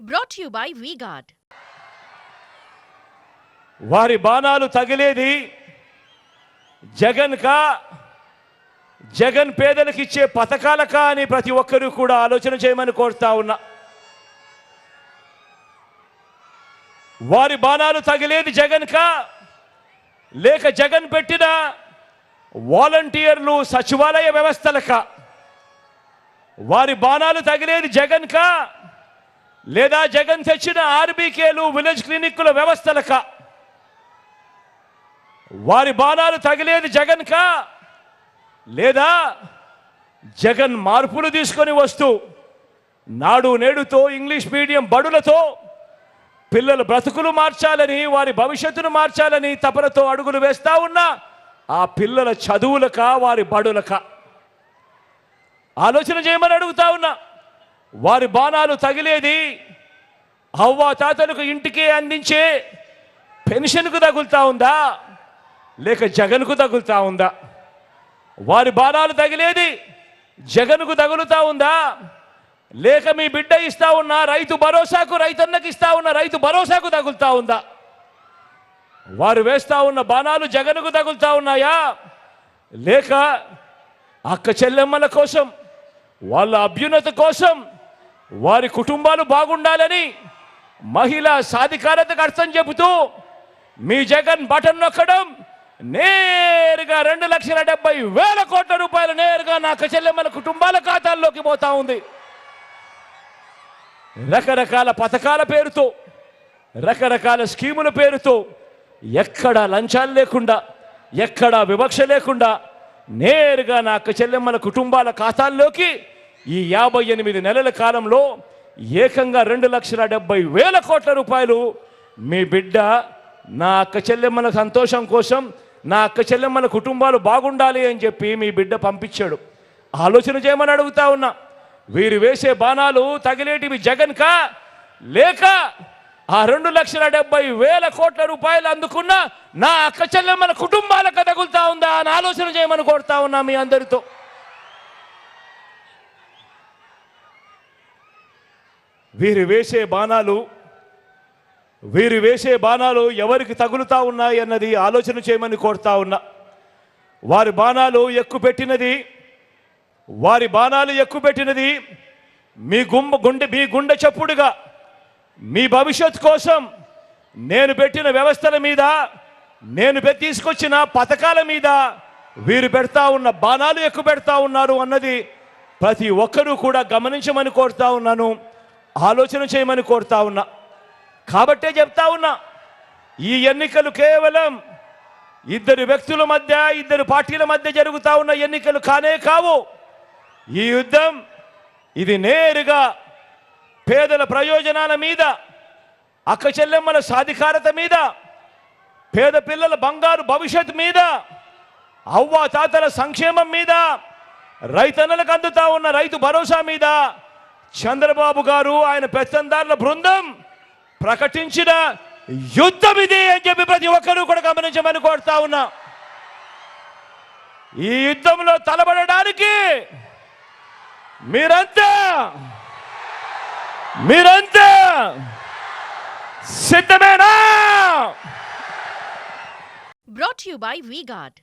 Brought you by V-Guard వారి బాణాలు తగిలేది జగన్ కా? జగన్ పేదలకు ఇచ్చే పథకాలకా అని ప్రతి ఒక్కరూ కూడా ఆలోచన చేయమని కోరుతా ఉన్నా. వారి బాణాలు తగిలేది జగన్ కా? లేక జగన్ పెట్టిన వాలంటీర్లు సచివాలయ వ్యవస్థలకా వారి బాణాలు తగిలేది జగన్ కా? లేదా జగన్ తెచ్చిన ఆర్బీకేలు విలేజ్ క్లినిక్కుల వ్యవస్థలకా? వారి బాణాలు తగిలేది జగన్ కా లేదా జగన్ మార్పులు తీసుకొని వస్తూ నాడు నేడుతో ఇంగ్లీష్ మీడియం బడులతో పిల్లల బ్రతుకులు మార్చాలని వారి భవిష్యత్తును మార్చాలని తపనతో అడుగులు వేస్తా ఉన్నా ఆ పిల్లల చదువులక వారి బడులక? ఆలోచన చేయమని అడుగుతా ఉన్నా. వారి బాణాలు తగిలేది. అవ్వ తాతలకు ఇంటికే అందించే పెన్షన్కు తగులుతా ఉందా? లేక జగన్కు తగులుతా ఉందా? వారి బాణాలు తగిలేది జగన్కు తగులుతా ఉందా? లేక మీ బిడ్డ ఇస్తా ఉన్న రైతు భరోసాకు రైతన్నకి ఇస్తా ఉన్న రైతు భరోసాకు తగులుతా ఉందా? వారు వేస్తా ఉన్న బాణాలు జగన్కు తగులుతా ఉన్నాయా? లేక అక్క చెల్లెమ్మల కోసం వాళ్ళ అభ్యున్నత కోసం వారి కుటుంబాలు బాగుండాలని మహిళా సాధికారతకు అర్థం చెబుతూ మీ జగన్ బటన్ నొక్కడం నేరుగా రెండు లక్షల డెబ్బై వేల కోట్ల రూపాయలు నేరుగా నా చెల్లెమ్మల కుటుంబాల ఖాతాల్లోకి పోతా ఉంది. రకరకాల పథకాల పేరుతో రకరకాల స్కీముల పేరుతో ఎక్కడ లంచాలు లేకుండా ఎక్కడ వివక్ష లేకుండా నేరుగా నా చెల్లెమ్మల కుటుంబాల ఖాతాల్లోకి ఈ యాభై ఎనిమిది నెలల కాలంలో ఏకంగా రెండు లక్షల డెబ్బై వేల కోట్ల రూపాయలు మీ బిడ్డ నా అక్క చెల్లెమ్మల సంతోషం కోసం నా అక్క చెల్లెమ్మల కుటుంబాలు బాగుండాలి అని చెప్పి మీ బిడ్డ పంపించాడు. ఆలోచన చేయమని అడుగుతా ఉన్నా. వీరు వేసే బాణాలు తగిలేటివి జగన్ కా? లేక ఆ రెండు లక్షల డెబ్బై వేల కోట్ల రూపాయలు అందుకున్న నా అక్క చెల్లెమ్మల కుటుంబాలకు తగులుతా ఉందా అని ఆలోచన చేయమని కోరుతా ఉన్నా మీ అందరితో. వీరు వేసే బాణాలు వీరు వేసే బాణాలు ఎవరికి తగులుతా ఉన్నాయి అన్నది ఆలోచన చేయమని కోరుతా ఉన్నా. వారి బాణాలు ఎక్కుపెట్టినది వారి బాణాలు ఎక్కుపెట్టినది మీ గుమ్మ గుండె మీ గుండె చప్పుడుగా మీ భవిష్యత్ కోసం నేను పెట్టిన వ్యవస్థల మీద నేను తీసుకొచ్చిన పథకాల మీద వీరు పెడతా ఉన్న బాణాలు ఎక్కువ పెడతా ఉన్నారు అన్నది ప్రతి ఒక్కరూ కూడా గమనించమని కోరుతా ఉన్నాను. ఆలోచన చేయమని కోరుతా ఉన్నా. కాబట్టే చెప్తా ఉన్నా ఈ ఎన్నికలు కేవలం ఇద్దరు వ్యక్తుల మధ్య ఇద్దరు పార్టీల మధ్య జరుగుతూ ఉన్న ఎన్నికలు కానే కావు. ఈ యుద్ధం ఇది నేరుగా పేదల ప్రయోజనాల మీద అక్క చెల్లెమ్మల సాధికారత మీద పేద పిల్లల బంగారు భవిష్యత్ మీద అవ్వ తాతల సంక్షేమం మీద రైతన్నలకు అందుతా ఉన్న రైతు భరోసా మీద చంద్రబాబు గారు ఆయన పెత్తందారుల బృందం ప్రకటించిన యుద్ధం ఇది అని చెప్పి ప్రతి ఒక్కరూ కూడా గమనించమని కోరుతా ఉన్నా. ఈ యుద్ధంలో తలబడడానికి మీరంతా మీరంతా సిద్ధమేనా? Brought you by by guard